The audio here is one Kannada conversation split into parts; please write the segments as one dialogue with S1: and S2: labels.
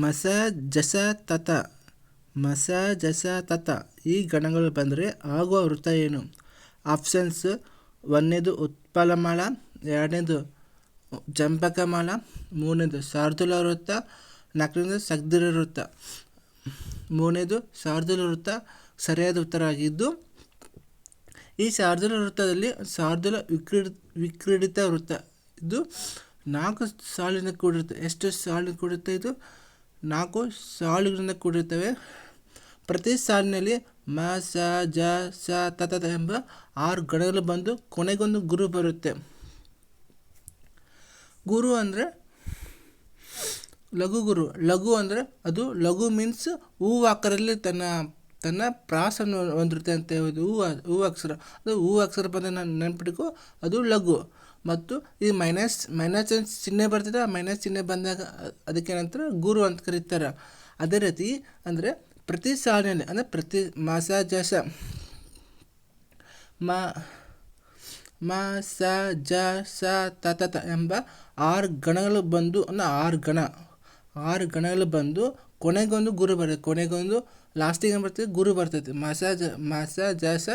S1: ಮಸ ಜಸ ತತ, ಮಸ ಜಸ ತತ. ಈ ಗಣಗಳು ಬಂದರೆ ಆಗುವ ವೃತ್ತ ಏನು? ಆಪ್ಷನ್ಸ್ ಒಂದನೇದು ಉತ್ಪಲಮಾಳ, ಎರಡನೇದು ಜಂಪಕಮಾಳ, ಮೂರನೇದು ಶಾರ್ದುಲ ವೃತ್ತ, ನಾಲ್ಕನೇದು ಸಗ್ದಿರ ವೃತ್ತ. ಮೂರನೇದು ಶಾರ್ದುಲ ವೃತ್ತ ಸರಿಯಾದ ಉತ್ತರ ಆಗಿದ್ದು, ಈ ಶಾರ್ದುಲ ವೃತ್ತದಲ್ಲಿ ಶಾರ್ದುಲ ವಿಕ್ರೀಡ, ವಿಕ್ರೀಡಿತ ವೃತ್ತ. ಇದು ನಾಲ್ಕು ಸಾಲಿನ ಕೂಡಿರುತ್ತೆ. ಎಷ್ಟು ಸಾಲಿನ ಕೂಡಿರುತ್ತೆ ಇದು? ನಾಲ್ಕು ಸಾಲುಗಳಿಂದ ಕೂಡಿರುತ್ತವೆ. ಪ್ರತಿ ಸಾಲಿನಲ್ಲಿ ಮ, ಸ, ಜ, ಸ, ತ ತ ಎಂಬ ಆರು ಗಣಗಳು ಬಂದು ಕೊನೆಗೊಂದು ಗುರು ಬರುತ್ತೆ. ಗುರು ಅಂದರೆ ಲಘು ಗುರು. ಲಘು ಅಂದರೆ ಅದು ಲಘು ಮೀನ್ಸ್ ಆಕಾರದಲ್ಲಿ ತನ್ನ ತನ್ನ ಪ್ರಾಸನ್ನು ಹೊಂದಿರುತ್ತೆ ಅಂತ ಹೇಳ್ಬೋದು. ಹೂವು ಹೂವು ಅಕ್ಷರ. ಅದು ಹೂವು ಅಕ್ಷರ ಬಂದ ನೆನ್ಪಿಟ್ಕೋ, ಅದು ಲಘು. ಮತ್ತು ಈ ಮೈನಸ್ ಮೈನಸ್ ಚಿಹ್ನೆ ಬರ್ತದೆ, ಆ ಮೈನಸ್ ಚಿಹ್ನೆ ಬಂದಾಗ ಅದಕ್ಕೆ ನಂತರ ಗುರು ಅಂತ ಕರೀತಾರೆ. ಅದೇ ರೀತಿ ಅಂದರೆ ಪ್ರತಿ ಸಾಲಿನಲ್ಲಿ, ಅಂದರೆ ಪ್ರತಿ ಮಾಸ ಜಸ ಮ ಸ ಜ ಸ ತ ತ ಎಂಬ ಆರು ಗಣಗಳು ಬಂದು, ಅಂದರೆ ಆರು ಗಣ, ಆರು ಗಣಗಳು ಬಂದು ಕೊನೆಗೊಂದು ಗುರು ಬರ್ತದೆ. ಕೊನೆಗೊಂದು ಲಾಸ್ಟಿಗೆ ಏನು ಬರ್ತದೆ? ಗುರು ಬರ್ತೈತೆ ಜ ಮಸ ಜಸ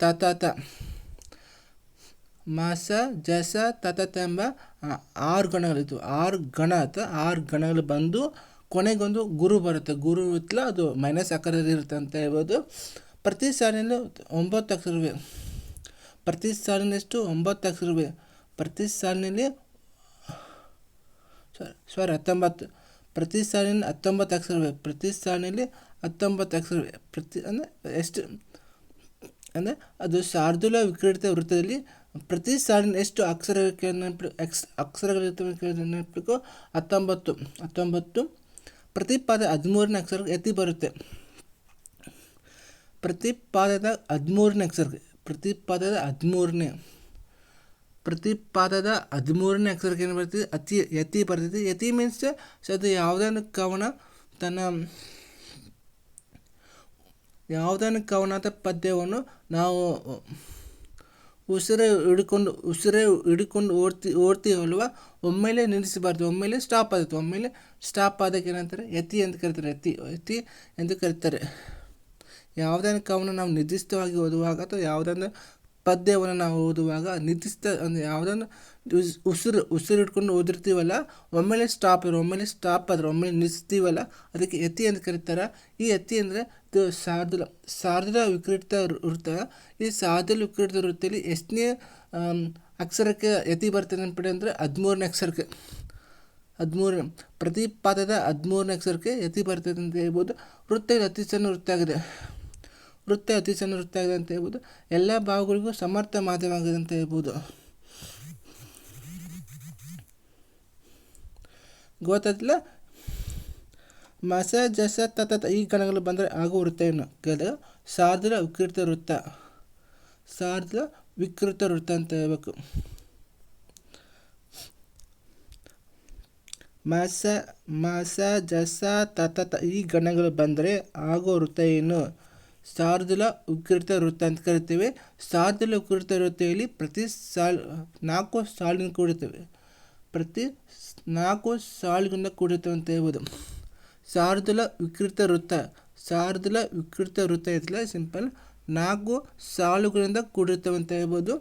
S1: ತ ತ ತ. ಮಾಸ, ಜಸ ತತತ ಎಂಬ ಆರು ಗಣಗಳಿತ್ತು ಆರು ಗಣ ಅಥವಾ ಆರು ಗಣಗಳು ಬಂದು ಕೊನೆಗೊಂದು ಗುರು ಬರುತ್ತೆ. ಗುರು ಇತ್ತಲ್ಲ ಅದು ಮೈನಸ್ ಅಕ್ಕರಲ್ಲಿ ಇರುತ್ತೆ ಅಂತ ಹೇಳ್ಬೋದು. ಪ್ರತಿ ಸಾಲಿನಲ್ಲೂ ಒಂಬತ್ತು ಅಕ್ಷರವೇ ಪ್ರತಿ ಸಾಲಿನಷ್ಟು ಒಂಬತ್ತು ಅಕ್ಷರವೇ ಪ್ರತಿ ಸಾಲಿನಲ್ಲಿ ಸಾರಿ ಹತ್ತೊಂಬತ್ತು. ಪ್ರತಿ ಸಾಲಿನ ಹತ್ತೊಂಬತ್ತು ಅಕ್ಷರವೇ ಪ್ರತಿ ಸಾಲಿನಲ್ಲಿ ಹತ್ತೊಂಬತ್ತು ಅಕ್ಷರವೇ ಪ್ರತಿ, ಅಂದರೆ ಎಷ್ಟು, ಅಂದರೆ ಅದು ಶಾರ್ದೂಲ ವಿಕ್ರೀಡಿತ ವೃತ್ತದಲ್ಲಿ ಪ್ರತಿ ಸಾಲಿನ ಎಷ್ಟು ಅಕ್ಷರಕ್ಕೆ ನೆನಪು ಎಕ್ಸ್ ಅಕ್ಷರಗಳಿರ್ತವೆ ನೆನಪಿಕೋ ಹತ್ತೊಂಬತ್ತು ಹತ್ತೊಂಬತ್ತು ಪ್ರತಿ ಪಾದ ಹದಿಮೂರನೇ ಅಕ್ಷರ ಎತ್ತಿ ಬರುತ್ತೆ. ಪ್ರತಿ ಪಾದದ ಹದಿಮೂರನೇ ಅಕ್ಷರಕ್ಕೆ ಪ್ರತಿ ಪಾದದ ಹದಿಮೂರನೇ ಪ್ರತಿ ಪಾದದ ಹದಿಮೂರನೇ ಅಕ್ಷರಕ್ಕೆ ಏನು ಬರ್ತೈತಿ? ಅತಿ, ಎತ್ತಿ ಬರ್ತೈತಿ. ಯತಿ ಮೀನ್ಸ್ ಅದು ಯಾವುದನ್ನು ಕವನ ತನ್ನ, ಯಾವುದನ್ನು ಕವನದ ಪದ್ಯವನ್ನು ನಾವು ಉಸಿರೇ ಹಿಡ್ಕೊಂಡು ಉಸಿರೇ ಹಿಡ್ಕೊಂಡು ಓಡ್ತಿ ಓಡ್ತೀವಲ್ವ ಒಮ್ಮೆಲೆ ನಿಲ್ಲಿಸಬಾರ್ದು, ಒಮ್ಮೆಲೆ ಸ್ಟಾಪ್ ಆಗುತ್ತೆ. ಒಮ್ಮೆಲೆ ಸ್ಟಾಪ್ ಆದಕ್ಕೆ ಏನಂತಾರೆ? ಎತ್ತಿ ಅಂತ ಕರೀತಾರೆ. ಎತ್ತಿ ಎತ್ತಿ ಎಂದು ಕರೀತಾರೆ. ಯಾವುದೇ ಕವನ ನಾವು ನಿರ್ದಿಷ್ಟವಾಗಿ ಓದುವಾಗ ಅಥವಾ ಯಾವುದನ್ನು ಪದ್ಯವನ್ನು ನಾವು ಓದುವಾಗ ನಿರ್ದಿಷ್ಟ ಅಂದರೆ ಯಾವುದನ್ನು ಉಸಿರು ಉಸಿರು ಹಿಡ್ಕೊಂಡು ಓದಿರ್ತೀವಲ್ಲ, ಒಮ್ಮೆಲೆ ಸ್ಟಾಪ್ ಇರೋ, ಒಮ್ಮೆಲೆ ಸ್ಟಾಪ್ ಆದರೆ ಒಮ್ಮೆಲೆ ನಿಲ್ಲಿಸ್ತೀವಲ್ಲ, ಅದಕ್ಕೆ ಯತಿ ಅಂತ ಕರೀತಾರೆ. ಈ ಯತಿ ಅಂದರೆ ಇದು ಸಾರ್ದಲ ಶಾರ್ದೂಲ ವಿಕೃತ ವೃತ್ತ. ಈ ಸಾರ್ದಲ ವಿಕೃತ ವೃತ್ತಿಯಲ್ಲಿ ಎಷ್ಟನೇ ಅಕ್ಷರಕ್ಕೆ ಯತಿ ಬರ್ತದೆ ನೆನಪಿಡಿ ಅಂದರೆ ಹದಿಮೂರನೇ ಅಕ್ಷರಕ್ಕೆ. ಹದಿಮೂರನೇ ಪ್ರತಿ ಪಾದದ ಹದಿಮೂರನೇ ಅಕ್ಷರಕ್ಕೆ ಯತಿ ಬರ್ತದೆ ಅಂತ ಹೇಳ್ಬೋದು. ವೃತ್ತ ಅತಿ ಸಣ್ಣ ವೃತ್ತ ಆಗಿದೆ. ವೃತ್ತ ಅತಿ ಸಣ್ಣ ವೃತ್ತ ಆಗಿದೆ ಅಂತ ಹೇಳ್ಬೋದು. ಎಲ್ಲ ಭಾವಗಳಿಗೂ ಸಮರ್ಥ ಮಾಧ್ಯಮವಾಗಿದೆ ಅಂತ ಹೇಳ್ಬೋದು. ಗೊತ್ತಾಯ್ತಿಲ್ಲ ಮಸ ಜಸ ತತ ಈ ಗಣಗಳು ಬಂದರೆ ವೃತ್ತ ಏನು? ಕೇಳಿದಾಗ ಶಾರ್ದೂಲ ವಿಕೃತ ವೃತ್ತ. ಶಾರ್ದೂಲ ವಿಕೃತ ವೃತ್ತ ಅಂತ ಹೇಳ್ಬೇಕು. ಮಸ ಮಸ ಜಸ ತತ ಈ ಗಣಗಳು ಬಂದರೆ ಆಗೋ ವೃತ್ತ ಏನು? ಶಾರ್ದೂಲ ವಿಕೃತ ವೃತ್ತ ಅಂತ ಕರಿತೇವೆ. ಶಾರ್ದುಲ ವಿಕೃತ ವೃತ್ತಿಯಲ್ಲಿ ಪ್ರತಿ ಸಾಲ್, ನಾಲ್ಕು ಸಾಲಿನ ಕೂಡಿರ್ತವೆ. ಪ್ರತಿ ನಾಲ್ಕು ಸಾಲುಗಳಿಂದ ಕೂಡಿರ್ತವೆ ಅಂತ ಹೇಳ್ಬೋದು. ಶಾರ್ದೂಲ ವಿಕೃತ ವೃತ್ತ ಶಾರ್ದೂಲ ವಿಕೃತ ವೃತ್ತ ಇರ್ತಲ್ಲ ಸಿಂಪಲ್. ನಾಲ್ಕು ಸಾಲುಗಳಿಂದ ಕೂಡಿರ್ತವೆ ಅಂತ ಹೇಳ್ಬೋದು.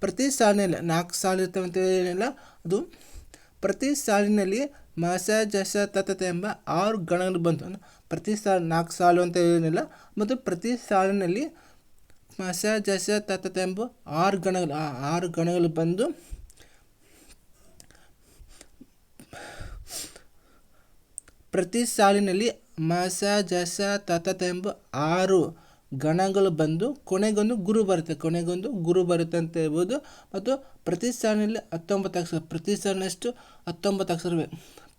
S1: ಪ್ರತಿ ಸಾಲಿನ ನಾಲ್ಕು ಸಾಲು ಇರ್ತವೆ ಅಂತ ಏನಿಲ್ಲ ಅದು ಪ್ರತಿ ಸಾಲಿನಲ್ಲಿ ಮಾಸ ಜಸ ತತ ಎಂಬ ಆರು ಗಣಗಳು ಬಂತು. ಪ್ರತಿ ಸಾಲು ನಾಲ್ಕು ಸಾಲು ಅಂತ ಏನಿಲ್ಲ. ಮತ್ತು ಪ್ರತಿ ಸಾಲಿನಲ್ಲಿ ಮಾಸ ಜಸ ತತ ಎಂಬ ಆರು ಗಣಗಳು, ಆ ಆರು ಗಣಗಳು ಬಂದು ಪ್ರತಿ ಸಾಲಿನಲ್ಲಿ ಮಸಜಸ ತತ ಎಂಬ ಆರು ಗಣಗಳು ಬಂದು ಕೊನೆಗೊಂದು ಗುರು ಬರುತ್ತೆ. ಕೊನೆಗೊಂದು ಗುರು ಬರುತ್ತೆ ಅಂತ ಹೇಳ್ಬೋದು. ಮತ್ತು ಪ್ರತಿ ಸಾಲಿನಲ್ಲಿ ಹತ್ತೊಂಬತ್ತು ಅಕ್ಷರ ಪ್ರತಿ ಸಾಲಿನಷ್ಟು ಹತ್ತೊಂಬತ್ತು ಅಕ್ಷರವೇ.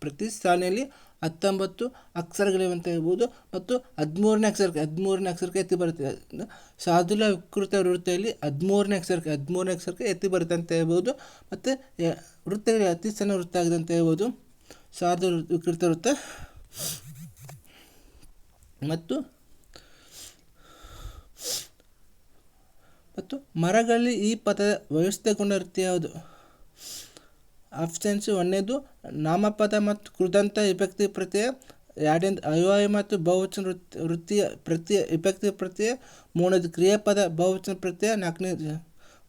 S1: ಪ್ರತಿ ಸಾಲಿನಲ್ಲಿ ಹತ್ತೊಂಬತ್ತು ಅಕ್ಷರಗಳಿವೆ ಅಂತ ಹೇಳ್ಬೋದು. ಮತ್ತು ಹದಿಮೂರನೇ ಅಕ್ಷರಕ್ಕೆ ಹದಿಮೂರನೇ ಅಕ್ಷರಕ್ಕೆ ಎತ್ತಿ ಬರುತ್ತೆ. ಸಾಧುಲ ವಿಕೃತ ವೃತ್ತಿಯಲ್ಲಿ ಹದಿಮೂರನೇ ಅಕ್ಷರಕ್ಕೆ ಹದಿಮೂರನೇ ಅಕ್ಷರಕ್ಕೆ ಎತ್ತಿ ಬರುತ್ತೆ ಅಂತ ಹೇಳ್ಬೋದು. ಮತ್ತು ವೃತ್ತಗಳಿಗೆ ಅತಿ ಸಣ್ಣ ವೃತ್ತ ಆಗಿದೆ ಅಂತ ಹೇಳ್ಬೋದು. ಸಾಧು ವಿಕೃತ ವೃತ್ತ. ಮತ್ತು ಮತ್ತು ಮರಗಳಲ್ಲಿ ಈ ಪದದ ವ್ಯವಸ್ಥೆಗೊಂಡ ವೃತ್ತಿ ಯಾವುದು? ಆಪ್ಷನ್ಸ್ ಒಂದನೇದು ನಾಮಪದ ಮತ್ತು ಕೃದಂತ ವಿಭಕ್ತಿ ಪ್ರತ್ಯಯ, ಎರಡನೇದು ಅವಾಯ ಮತ್ತು ಬಹುವಚನ ವೃತ್ತಿ ವೃತ್ತಿಯ ಪ್ರತ್ಯಯ ವಿಭಕ್ತಿ ಪ್ರತ್ಯಯ, ಮೂರನೇದು ಕ್ರಿಯಾಪದ ಬಹುವಚನ ಪ್ರತ್ಯಯ ನಾಲ್ಕನೇ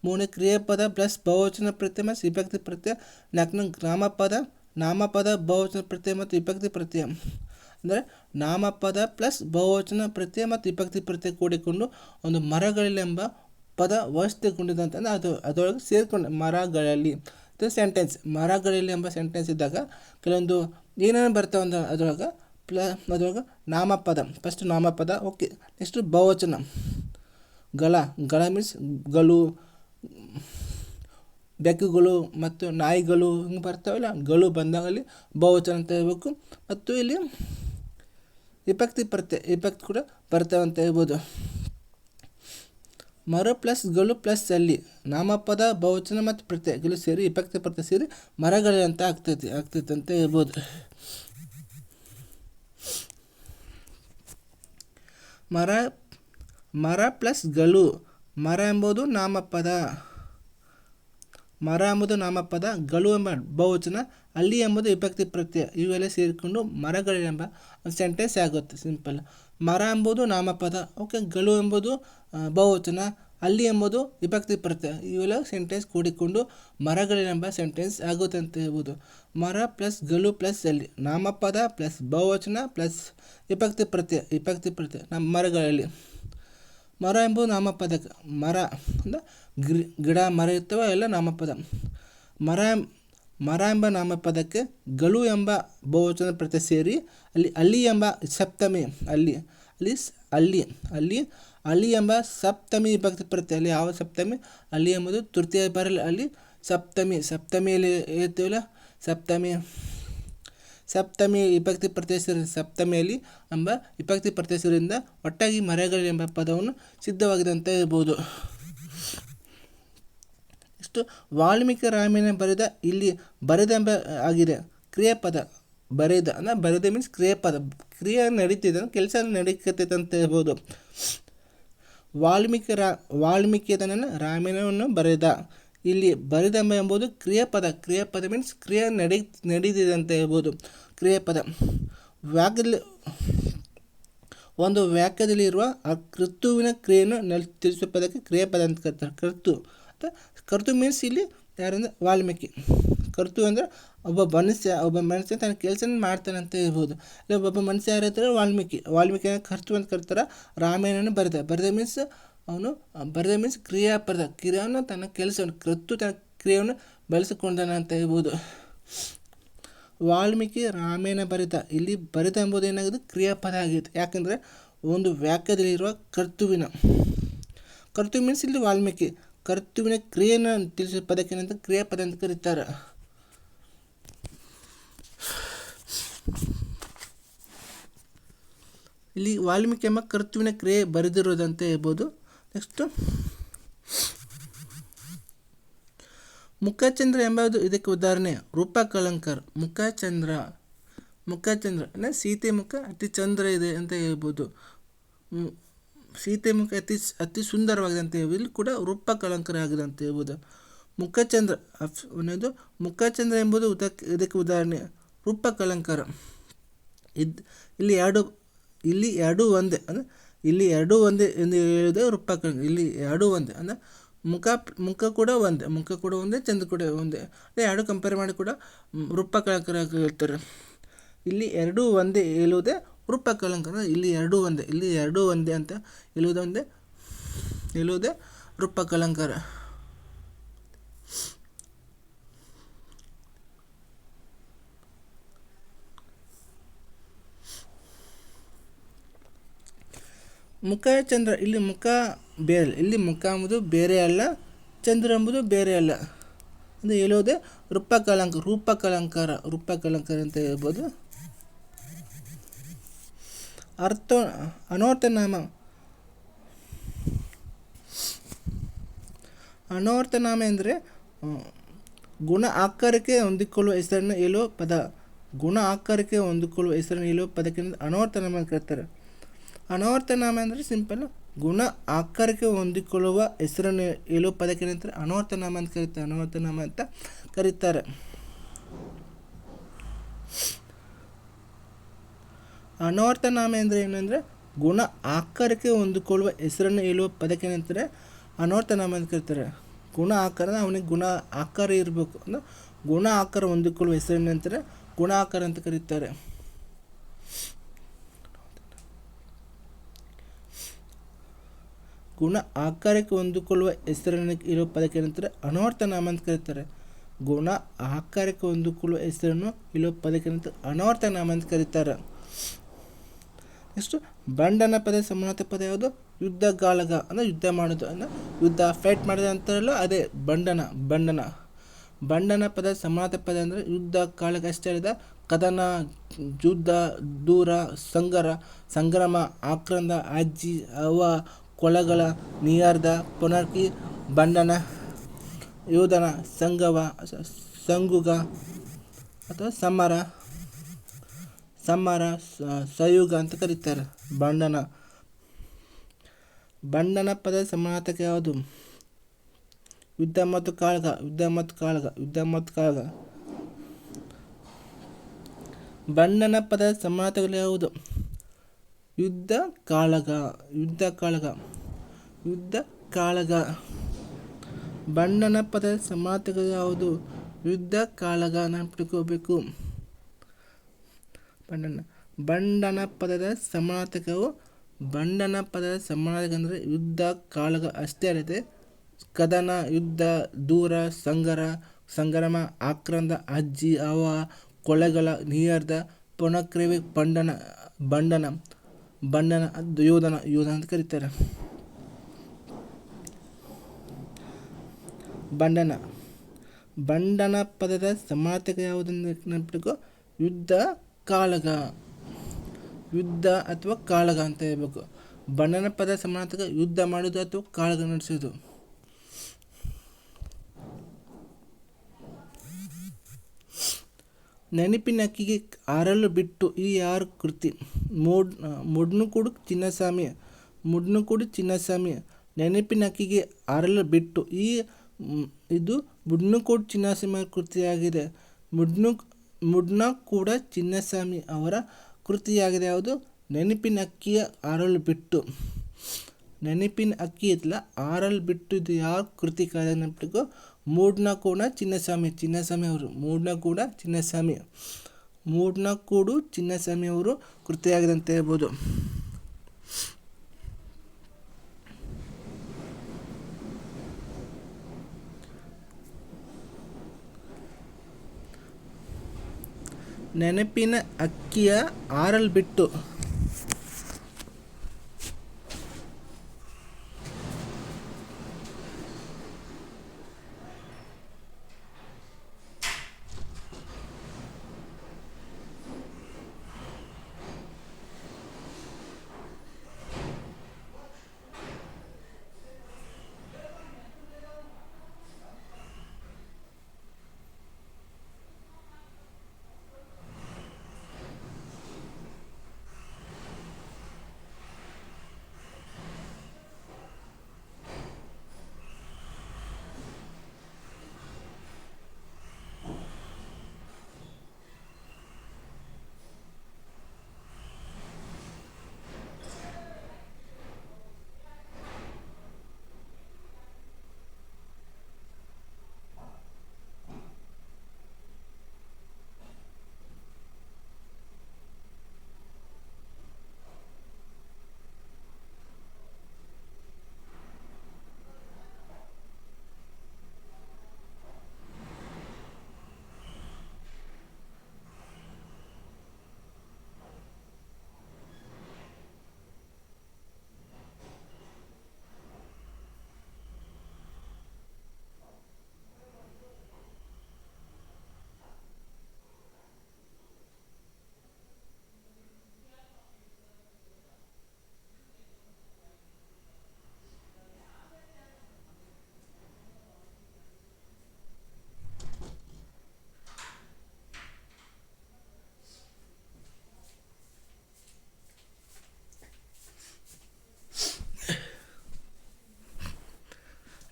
S1: ಮೂರನೇ ಕ್ರಿಯಾಪದ ಪ್ಲಸ್ ಬಹುವಚನ ಪ್ರತ್ಯಯ ಮತ್ತು ವಿಭಕ್ತಿ ಪ್ರತ್ಯಯ, ನಾಲ್ಕನೇ ನಾಮಪದ ನಾಮಪದ ಬಹುವಚನ ಪ್ರತ್ಯಯ ಮತ್ತು ವಿಭಕ್ತಿ ಪ್ರತ್ಯಯ. ಅಂದರೆ ನಾಮಪದ ಪ್ಲಸ್ ಬಹುವಚನ ಪ್ರತ್ಯಯ ಮತ್ತು ವಿಭಕ್ತಿ ಪ್ರತ್ಯಯ ಕೂಡಿಕೊಂಡು ಒಂದು ಮರಗಳಿಲೆಂಬ ಪದ ವ್ಯವಸ್ಥೆಗೊಂಡಿದಂತಂದ್ರೆ ಅದು ಅದರೊಳಗೆ ಸೇರಿಕೊಂಡು ಮರಗಳಲ್ಲಿ ಇದು ಸೆಂಟೆನ್ಸ್ ಮರಗಳಲ್ಲಿ ಎಂಬ ಸೆಂಟೆನ್ಸ್ ಇದ್ದಾಗ ಕೆಲವೊಂದು ಏನೇನು ಬರ್ತಾವೆ ಅಂದ್ರೆ ಅದರೊಳಗೆ ಪ್ಲ, ಅದರೊಳಗೆ ನಾಮಪದ ಫಸ್ಟ್ ನಾಮಪದ ಓಕೆ ನೆಕ್ಸ್ಟ್ ಬಹುವಚನ. ಗಳ ಗಳ ಮೀನ್ಸ್ಗಳು, ಬೆಕ್ಕುಗಳು ಮತ್ತು ನಾಯಿಗಳು ಹಿಂಗೆ ಬರ್ತಾವಲ್ಲ, ಗಳು ಬಂದಾಗಲ್ಲಿ ಬಹುವಚನ ಅಂತ ಹೇಳ್ಬೇಕು. ಮತ್ತು ಇಲ್ಲಿ ವಿಪಕ್ತಿ ಪ್ರತ್ಯ ವಿಪಕ್ತಿ ಕೂಡ ಬರ್ತಾವೆ ಅಂತ ಹೇಳ್ಬೋದು. ಮರ ಪ್ಲಸ್ಗಳು ಪ್ಲಸ್ ಅಲ್ಲಿ. ನಾಮಪದ, ಬಹುವಚನ ಮತ್ತು ಪ್ರತ್ಯಯಗಳು ಸೇರಿ ವಿಪಕ್ತ ಪ್ರತ್ಯಯ ಸೇರಿ ಮರಗಳು ಅಂತ ಆಗ್ತೈತಿ ಆಗ್ತೈತಿ ಅಂತ ಹೇಳ್ಬೋದು. ಮರ ಮರ ಪ್ಲಸ್ಗಳು. ಮರ ಎಂಬುದು ನಾಮಪದ. ಮರ ಎಂಬುದು ನಾಮಪದ, ಗಳು ಎಂಬ ಬಹುವಚನ ಅಲ್ಲಿ ಎಂಬುದು ವಿಭಕ್ತಿ ಪ್ರತ್ಯಯ. ಇವೆಲ್ಲ ಸೇರಿಕೊಂಡು ಮರಗಳೆಂಬ ಸೆಂಟೆನ್ಸ್ ಆಗುತ್ತೆ. ಸಿಂಪಲ್ ಮರ ಎಂಬುದು ನಾಮಪದ. ಓಕೆ ಗಳು ಎಂಬುದು ಬಹುವಚನ. ಅಲ್ಲಿ ಎಂಬುದು ವಿಭಕ್ತಿ ಪ್ರತ್ಯಯ. ಇವೆಲ್ಲ ಸೆಂಟೆನ್ಸ್ ಕೂಡಿಕೊಂಡು ಮರಗಳೆಂಬ ಸೆಂಟೆನ್ಸ್ ಆಗುತ್ತೆ ಅಂತ ಹೇಳ್ಬೋದು. ಮರ ಪ್ಲಸ್ಗಳು ಪ್ಲಸ್ ಅಲ್ಲಿ ನಾಮಪದ ಪ್ಲಸ್ ಬಹುವಚನ ಪ್ಲಸ್ ವಿಭಕ್ತಿ ಪ್ರತ್ಯಯ. ವಿಭಕ್ತಿ ಪ್ರತ್ಯಯ. ನಮ್ಮ ಮರಗಳಲ್ಲಿ. ಮರ ಎಂಬುದು ನಾಮಪದ. ಮರ ಅಂದ್ರೆ ಗಿಡ, ಮರ ಇರ್ತವೆ ಎಲ್ಲ ನಾಮಪದ. ಮರ ಮರ ಎಂಬ ನಾಮಪದಕ್ಕೆ ಗಳು ಎಂಬ ಬಹುವಚನ ಪ್ರತ್ಯಯ ಸೇರಿ ಅಲ್ಲಿ ಅಲ್ಲಿ ಎಂಬ ಸಪ್ತಮಿ, ಅಲ್ಲಿ ಅಲ್ಲಿ ಅಲ್ಲಿ ಅಲ್ಲಿ ಅಲ್ಲಿ ಎಂಬ ಸಪ್ತಮಿ ವಿಭಕ್ತಿ ಪ್ರತ್ಯಯ. ಅಲ್ಲಿ ಯಾವ ಸಪ್ತಮಿ? ಅಲ್ಲಿ ಎಂಬುದು ತೃತೀಯ ಬರಲ್ಲ ಅಲ್ಲಿ ಸಪ್ತಮಿ. ಸಪ್ತಮಿಯಲ್ಲಿ ಹೇಳ್ತೀವಲ್ಲ? ಸಪ್ತಮಿ ಸಪ್ತಮಿ ವಿಭಕ್ತಿ ಪ್ರತ್ಯಯ ಸಪ್ತಮಿಯಲ್ಲಿ ಎಂಬ ವಿಭಕ್ತಿ ಪ್ರತ್ಯಯದಿಂದ ಒಟ್ಟಾಗಿ ಮರಗಳು ಎಂಬ ಪದವನ್ನು ಸಿದ್ಧವಾಗಿದೆ ಅಂತ ಹೇಳ್ಬೋದು. ಇಷ್ಟು ವಾಲ್ಮೀಕಿ ರಾಮಾಯಣ ಬರೆದ ಇಲ್ಲಿ ಬರೆದೆಂಬ ಆಗಿದೆ. ಕ್ರಿಯಾಪದ ಬರೆದ ಅಂದರೆ ಬರೆದ ಮೀನ್ಸ್ ಕ್ರಿಯಾಪದ. ಕ್ರಿಯೆ ನಡೀತಿದೆ ಕೆಲಸ ನಡೀತೈತೆ ಅಂತ ಹೇಳ್ಬೋದು. ವಾಲ್ಮೀಕಿ ರಾ ವಾಲ್ಮೀಕಿ ಅದನ್ನು ರಾಮಾಯಣವನ್ನು ಬರೆದ. ಇಲ್ಲಿ ಬರೆದ ಎಂಬುದು ಕ್ರಿಯಾಪದ. ಕ್ರಿಯಾಪದ ಮೀನ್ಸ್ ಕ್ರಿಯೆ ನಡಿ ನಡೀತಿದೆ ಅಂತ ಹೇಳ್ಬೋದು. ಕ್ರಿಯಾಪದ. ವ್ಯಾಗಲ್ ಒಂದು ವಾಕ್ಯದಲ್ಲಿ ಇರುವ ಆ ಕೃತುವಿನ ಕ್ರಿಯೆಯನ್ನು ತಿಳಿಸುವ ಪದಕ್ಕೆ ಕ್ರಿಯಾಪದ ಅಂತ ಕರ್ತಾರೆ ಕರ್ತು. ಅಂತ ಕರ್ತು ಮೀನ್ಸ್ ಇಲ್ಲಿ ಯಾರಂದ್ರೆ ವಾಲ್ಮೀಕಿ. ಕರ್ತು ಅಂದರೆ ಒಬ್ಬ ಮನುಷ್ಯ ಒಬ್ಬ ಮನುಷ್ಯ ತನ್ನ ಕೆಲಸ ಮಾಡ್ತಾನೆ ಅಂತ ಹೇಳ್ಬೋದು. ಇಲ್ಲ, ಒಬ್ಬ ಮನುಷ್ಯ ಯಾರು ಹೇಳ್ತಾರೆ? ವಾಲ್ಮೀಕಿ. ವಾಲ್ಮೀಕಿ ಕರ್ತು ಅಂತ ಕರ್ತಾರೆ, ರಾಮಾಯಣನ ಬರೆದ. ಬರೆದ ಮೀನ್ಸ್ ಅವನು, ಬರೆದ ಮೀನ್ಸ್ ಕ್ರಿಯಾಪದ ಕ್ರಿಯೆಯನ್ನು ತನ್ನ ಕೆಲಸವನ್ನು, ಕರ್ತು ತನ್ನ ಕ್ರಿಯೆಯನ್ನು ಬಳಸಿಕೊಂಡನ ಅಂತ ಹೇಳ್ಬೋದು. ವಾಲ್ಮೀಕಿ ರಾಮಾಯಣ ಬರಿತ. ಇಲ್ಲಿ ಬರಿತ ಎಂಬುದು ಏನಾಗುತ್ತೆ ಕ್ರಿಯಾಪದ ಆಗಿದೆ. ಯಾಕಂದರೆ ಒಂದು ವಾಕ್ಯದಲ್ಲಿರುವ ಕರ್ತುವಿನ. ಕರ್ತು ಮೀನ್ಸ್ ಇಲ್ಲಿ ವಾಲ್ಮೀಕಿ. ಕರ್ತುವಿನ ಕ್ರಿಯೆಯನ್ನು ತಿಳಿಸಿದ ಪದಕ್ಕೆ ಏನಂತ ಕ್ರಿಯಾಪದ ಅಂತ ಕರೀತಾರೆ. ಇಲ್ಲಿ ವಾಲ್ಮೀಕಿ ಎಂಬ ಕರ್ತುವಿನ ಕ್ರಿಯೆ ಬರೆದಿರೋದಂತ ಹೇಳ್ಬೋದು. ನೆಕ್ಸ್ಟು ಮುಖಚಂದ್ರ ಎಂಬುದು ಇದಕ್ಕೆ ಉದಾಹರಣೆ. ರೂಪಕಲಂಕಾರ ಮುಖಚಂದ್ರ ಮುಖಚಂದ್ರ, ಅಂದರೆ ಸೀತೆ ಮುಖ, ಅತಿ ಚಂದ್ರ ಇದೆ ಅಂತ ಹೇಳ್ಬೋದು. ಸೀತೆ ಮುಖ ಅತಿ ಅತಿ ಸುಂದರವಾಗಿದೆ ಅಂತ ಹೇಳ್ಬೋದು ಇಲ್ಲಿ ಕೂಡ ರೂಪಕಲಂಕಾರ ಆಗಿದೆ ಅಂತ ಹೇಳ್ಬೋದು ಮುಖಚಂದ್ರ ಅನ್ನೋದು ಮುಖಚಂದ್ರ ಎಂಬುದು ಉದಕ್ಕೆ ಇದಕ್ಕೆ ಉದಾಹರಣೆ ರೂಪಕಲಂಕಾರ ಇದ್, ಇಲ್ಲಿ ಎರಡು ಇಲ್ಲಿ ಎರಡು ಒಂದೇ, ಅಂದರೆ ಇಲ್ಲಿ ಎರಡು ಒಂದೇ ಎಂದು ಹೇಳಿದೆ ರೂಪಕಲಂಕಾರ ಇಲ್ಲಿ ಎರಡು ಒಂದೇ, ಅಂದರೆ ಮುಖ ಮುಖ ಕೂಡ ಒಂದೇ, ಮುಖ ಕೂಡ ಒಂದೇ, ಚಂದ್ರ ಕೂಡ ಒಂದೇ ಅದೇ ಎರಡು ಕಂಪೇರ್ ಮಾಡಿ ಕೂಡ ರೂಪಕಲಂಕಾರ ಹೇಳ್ತಾರೆ. ಇಲ್ಲಿ ಎರಡೂ ಒಂದೇ ಹೇಳುವುದೇ ರೂಪಕಲಂಕಾರ ಇಲ್ಲಿ ಎರಡೂ ಒಂದೇ, ಇಲ್ಲಿ ಎರಡೂ ಒಂದೇ ಅಂತ ಹೇಳುವುದೊಂದೇ ಹೇಳುವುದೇ ರೂಪಕಲಂಕಾರ. ಮುಖ ಚಂದ್ರ, ಇಲ್ಲಿ ಮುಖ ಬೇರೆ, ಇಲ್ಲಿ ಮುಖ ಎಂಬುದು ಬೇರೆ ಅಲ್ಲ, ಚಂದ್ರ ಎಂಬುದು ಬೇರೆ ಅಲ್ಲ. ಅಂದರೆ ಹೇಳೋದೇ ರೂಪಕಲಂಕ, ರೂಪಕಲಂಕಾರ ರೂಪಕಲಂಕಾರ ಅಂತ ಹೇಳ್ಬೋದು. ಅರ್ಥ, ಅನರ್ಥ ನಾಮ. ಅನರ್ಥ ನಾಮ ಎಂದರೆ ಗುಣ ಆಕಾರಕ್ಕೆ ಹೊಂದಿಕೊಳ್ಳುವ ಹೆಸರನ್ನು ಹೇಳುವ ಪದ. ಗುಣ ಆಕಾರಕ್ಕೆ ಹೊಂದಿಕೊಳ್ಳುವ ಹೆಸರನ್ನು ಹೇಳುವ ಪದಕ್ಕೆ ಅನರ್ಥ ನಾಮ ಅಂತ ಕರೀತಾರೆ. ಅನವರ್ಥ ನಾಮ ಅಂದರೆ ಸಿಂಪಲ್ ಗುಣ ಆಕಾರಕ್ಕೆ ಹೊಂದಿಕೊಳ್ಳುವ ಹೆಸರನ್ನು ಹೇಳುವ ಪದಕ್ಕೆ ಏನಂತಾರೆ? ನಾಮ ಅಂತ ಕರೀತಾರೆ. ಅನವರ್ಥ ನಾಮ ಅಂತ ಕರೀತಾರೆ. ಅನವರ್ಥ ನಾಮ ಅಂದರೆ ಏನಂದರೆ ಗುಣ ಆಕಾರಕ್ಕೆ ಹೊಂದಿಕೊಳ್ಳುವ ಹೆಸರನ್ನು ಹೇಳುವ ಪದಕ್ಕೆ ಏನಂತಾರೆ? ಅನವರ್ಥ ನಾಮ ಅಂತ ಕರೀತಾರೆ. ಗುಣ ಆಕಾರ ಅವನಿಗೆ ಗುಣ ಆಕಾರ ಇರಬೇಕು ಅಂದರೆ ಗುಣ ಆಕಾರ ಹೊಂದಿಕೊಳ್ಳುವ ಹೆಸರನ್ನು ಅಂತಾರೆ ಗುಣ ಆಕಾರ ಅಂತ ಕರೀತಾರೆ. ಗುಣ ಆಕಾರಕ್ಕೆ ಹೊಂದಿಕೊಳ್ಳುವ ಹೆಸರನ್ನು ಇರುವ ಪದಕ್ಕೆ ಏನಂತಾರೆ? ಅನವರ್ಥ ನಾಮ ಅಂತ ಕರೀತಾರೆ. ಗುಣ ಆಕಾರಕ್ಕೆ ಹೊಂದಿಕೊಳ್ಳುವ ಹೆಸರನ್ನು ಇರುವ ಪದಕ್ಕೆ ಏನಂತಾರೆ? ಅನವರ್ಥ ನಾಮ ಅಂತ ಕರೀತಾರೆ. ನೆಕ್ಸ್ಟು ಬಂಡನ ಪದ ಸಮಾನತೆ ಪದ ಯಾವುದು? ಯುದ್ಧ ಗಾಳಗ, ಅಂದರೆ ಯುದ್ಧ ಮಾಡೋದು, ಅಂದರೆ ಯುದ್ಧ ಫೈಟ್ ಮಾಡಿದ ಅಂತಾರಲ್ಲ, ಅದೇ ಬಂಡನ ಬಂಡನ. ಬಂಡನ ಪದ ಸಮಾನತೆ ಪದ ಅಂದರೆ ಯುದ್ಧ ಕಾಳಗ ಅಷ್ಟೇ ಅಲ್ಲದ ಕದನ, ಯುದ್ಧ, ದೂರ, ಸಂಗರ, ಸಂಗ್ರಮ, ಆಕ್ರಂದ, ಅಜ್ಜಿ ಅವ ಕೊಳಗಳ, ನಿಯಾರ್ದ, ಪುನರ್ಕಿ, ಬಂಡನ, ಯೋಧನ, ಸಂಗವ ಸಂಗುಗ, ಅಥವಾ ಸಮರ. ಸಮರ ಸಹಯೋಗ ಸಯುಗ ಅಂತ ಕರೀತಾರೆ. ಬಂಡನ ಬಂಡನ ಪದ ಸಮಾನಾರ್ಥಕ ಯಾವುದು? ಯುದ್ಧ ಮತ್ತು ಕಾಳಗ, ಯುದ್ಧ ಮತ್ತು ಕಾಳಗ, ಯುದ್ಧ ಮತ್ತು ಕಾಳಗ. ಬಂಡನ ಪದ ಸಮಾನಾರ್ಥಕಗಳು ಯಾವುದು? ಯುದ್ಧ, ಕಾಳಗ ಯುದ್ಧ ಕಾಳಗ. ಯುದ್ಧ, ಕಾಳಗ. ಬಂಡನ ಪದ ಸಮಾನಾರ್ಥಕಗಳು ಯಾವುದು? ಯುದ್ಧ, ಕಾಳಗ ನೆನಪಿಟ್ಕೋಬೇಕು ಬಂಡನ. ಬಂಡನ ಪದದ ಸಮಾನಾರ್ಥಕವು ಬಂಡನ ಪದದ ಸಮಾನಾರ್ಥಕ ಅಂದರೆ ಯುದ್ಧ ಕಾಳಗ ಅಷ್ಟೇ ಅಲ್ಲದೆ ಕದನ, ಯುದ್ಧ, ದೂರ, ಸಂಗರ, ಸಂಗ್ರಮ, ಆಕ್ರಂದ, ಅಜ್ಜಿ, ಅವ, ಕೊಳೆಗಳ ನಿಯರ್ದ ಪುನಕ್ರಿವೆ ಬಂಡನ ಬಂಡನ ಬಂಡನ ಅದು ಯೋಧನ ಅಂತ ಕರೀತಾರೆ. ಬಂಡನ. ಬಂಡನ ಪದದ ಸಮಾರ್ಥಕ ಯಾವುದನ್ನು ನೆನಪಿಟ್ಕೋ? ಯುದ್ಧ ಕಾಳಗ. ಯುದ್ಧ ಅಥವಾ ಕಾಳಗ ಅಂತ ಹೇಳ್ಬೇಕು. ಬಣ್ಣನ ಪದ ಸಮಾನಾರ್ಥಕ ಯುದ್ಧ ಮಾಡೋದು ಅಥವಾ ಕಾಳಗ ನಡೆಸೋದು. ನೆನಪಿನಕ್ಕಿಗೆ ಆರಲು ಬಿಟ್ಟು ಈ ಯಾರು ಕೃತಿ? ಮೂಡ್ ಮುಡ್ನುಕುಡು ಚಿನ್ನಸ್ವಾಮಿ ಮುಡ್ನು ಕೂಡು ಚಿನ್ನಸ್ವಾಮಿ, ನೆನಪಿನಕ್ಕಿಗೆ ಆರಲು ಬಿಟ್ಟು ಈ ಇದು ಮುಡ್ನು ಕೂಡು ಚಿನ್ನಸ್ವಾಮಿ ಕೃತಿಯಾಗಿದೆ. ಮುಡ್ನು ಮುಡ್ನ ಕೂಡ ಚಿನ್ನಸ್ವಾಮಿ ಅವರ ಕೃತಿಯಾಗಿದೆ. ಯಾವುದು? ನೆನಪಿನ ಅಕ್ಕಿಯ ಆರಲ್ ಬಿಟ್ಟು. ನೆನಪಿನ ಅಕ್ಕಿ ಇತ್ತಲ್ಲ ಆರಲ್ ಬಿಟ್ಟು ಇದು ಯಾವ ಕೃತಿ ಕಾಯ್ದೆ ನೆನಪಿಟ್ಕೋ ಮೂಡ್ನ ಕೂಡ ಚಿನ್ನಸ್ವಾಮಿ ಚಿನ್ನಸ್ವಾಮಿ ಅವರು. ಮೂಡ್ನ ಕೂಡ ಚಿನ್ನಸ್ವಾಮಿ. ಮೂಡ್ನ ಕೂಡು ಚಿನ್ನಸ್ವಾಮಿ ಅವರು ಕೃತಿಯಾಗಿದೆ ಅಂತ ಹೇಳ್ಬೋದು. ನೆನಪಿನ ಅಕ್ಕಿಯ ಆರಲ್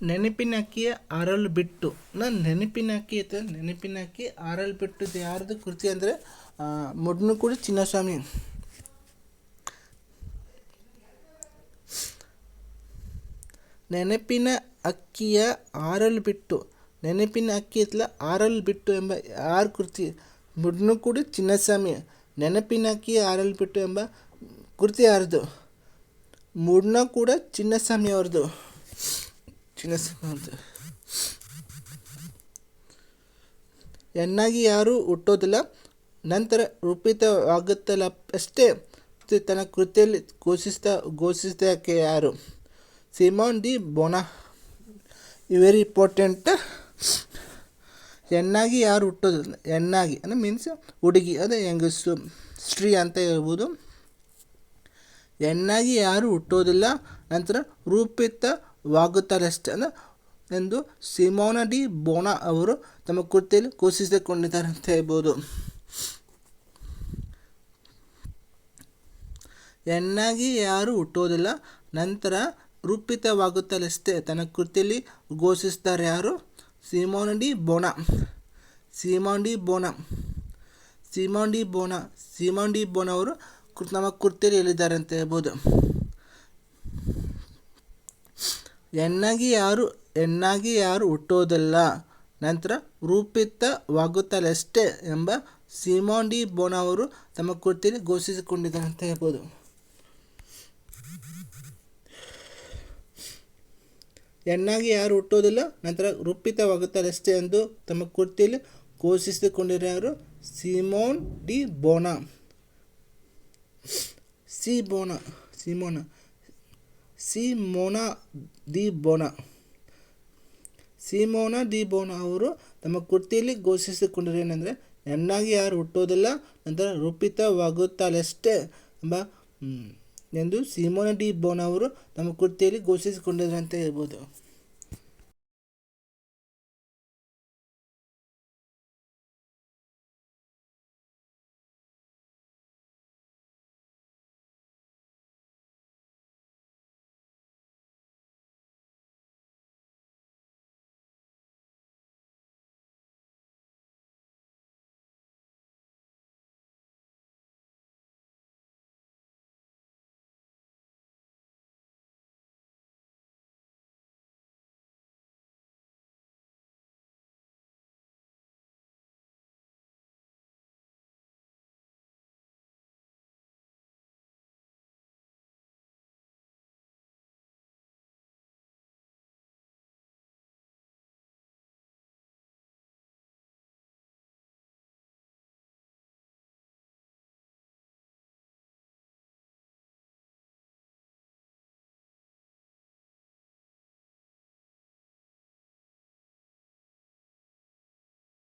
S1: ನೆನಪಿನಕ್ಕಿ ಅರಳು ಬಿಟ್ಟು. ನಾನು ನೆನಪಿನಕ್ಕಿ ಐತೆ ನೆನಪಿನಕ್ಕಿ ಅರಳು ಬಿಟ್ಟು ಯಾರ್ದು ಕೃತಿ ಅಂದರೆ ಮೊಡ್ನಕುಡಿ ಚಿನ್ನಸ್ವಾಮಿ. ನೆನಪಿನ ಅಕ್ಕಿಯ ಆರಲ್ ಬಿಟ್ಟು. ನೆನಪಿನ ಅಕ್ಕಿ ಇತ್ತಲ್ಲ ಆರಲ್ ಬಿಟ್ಟು ಎಂಬ ಯಾರ ಕೃತಿ? ಮುಡ್ನುಕುಡಿ ಚಿನ್ನಸ್ವಾಮಿ. ನೆನಪಿನ ಅಕ್ಕಿ ಆರಲ್ ಬಿಟ್ಟು ಎಂಬ ಕೃತಿ ಯಾರ್ದು? ಮುಡ್ನ ಕೂಡ ಚಿನ್ನಸ್ವಾಮಿ ಅವ್ರದ್ದು ಚಿನ್ನಸ್ವಾಮಿ ಅವ್ರದ್ದು ಹೆಣ್ಣಾಗಿ ಯಾರೂ ಹುಟ್ಟೋದಿಲ್ಲ, ನಂತರ ರೂಪಿತವಾಗುತ್ತಲ್ಲ ಅಷ್ಟೇ ತನ್ನ ಕೃತಿಯಲ್ಲಿ ಘೋಷಿಸ್ತಾ, ಘೋಷಿಸಿದಕ್ಕೆ ಯಾರು? Simone de Beauvoir. Very important ಹೆಣ್ಣಾಗಿ ಯಾರು ಹುಟ್ಟೋದಿಲ್ಲ. ಹೆಣ್ಣಾಗಿ ಅಂದರೆ ಮೀನ್ಸ್ ಹುಡುಗಿ, ಅದೇ ಹೆಂಗಸು, ಸ್ತ್ರೀ ಅಂತ ಹೇಳ್ಬೋದು. ಹೆಣ್ಣಾಗಿ ಯಾರು ಹುಟ್ಟೋದಿಲ್ಲ, ನಂತರ ರೂಪಿತವಾಗುತ್ತಾರಷ್ಟೇ ಅಂದರೆ ಎಂದು ಸಿಮೋನ ಡಿ ಬೋನಾ ಅವರು ತಮ್ಮ ಕುರ್ತಿಯಲ್ಲಿ ಘೋಷಿಸಿಕೊಂಡಿದ್ದಾರೆ ಅಂತ ಹೇಳ್ಬೋದು. ಹೆಣ್ಣಾಗಿ ಯಾರು ಹುಟ್ಟೋದಿಲ್ಲ ನಂತರ ರೂಪಿತವಾಗುತ್ತಲಷ್ಟೇ, ತನ್ನ ಕೃತಿಯಲ್ಲಿ ಘೋಷಿಸ್ತಾರೆ ಯಾರು? Simone de Beauvoir. Simone de Beauvoir. Simone de Beauvoir. Simone Beauvoir ಅವರು ನಮ್ಮ ಕೃತಿಯಲ್ಲಿ ಹೇಳಿದ್ದಾರೆ ಅಂತ ಹೇಳ್ಬೋದು. ಹೆಣ್ಣಾಗಿ ಯಾರು ಹೆಣ್ಣಾಗಿ ಯಾರು ಹುಟ್ಟೋದಿಲ್ಲ. ನಂತರ ರೂಪಿತವಾಗುತ್ತಲಷ್ಟೇ ಎಂಬ ಸಿಮೋನ್ ಡಿ ಬೋನಾ ಅವರು ತಮ್ಮ ಕೃತಿಯಲ್ಲಿ ಘೋಷಿಸಿಕೊಂಡಿದ್ದಾರೆ ಅಂತ ಹೇಳ್ಬೋದು. ಹೆಣ್ಣಾಗಿ ಯಾರು ಹುಟ್ಟೋದಿಲ್ಲ, ನಂತರ ರೂಪಿತವಾಗುತ್ತಾರಷ್ಟೇ ಎಂದು ತಮ್ಮ ಕೃತಿಯಲ್ಲಿ ಘೋಷಿಸಿಕೊಂಡಿರೋ Simone de Beauvoir. C Beauvoir, Simone. Simone de Beauvoir. Simone de Beauvoir ಅವರು ತಮ್ಮ ಕೃತಿಯಲ್ಲಿ ಘೋಷಿಸಿಕೊಂಡರು ಏನಂದರೆ ಹೆಣ್ಣಾಗಿ ಯಾರು ಹುಟ್ಟೋದಿಲ್ಲ, ನಂತರ ರೂಪಿತವಾಗುತ್ತಲಷ್ಟೇ ಎಂಬ ಎಂದು ಸಿಮೋನಾ ಡಿ ಬೋನಾ ಅವರು ತಮ್ಮ ಕೃತಿಯಲ್ಲಿ ಘೋಷಿಸಿಕೊಂಡಿದ್ದಾರೆ ಅಂತ ಹೇಳ್ಬೋದು.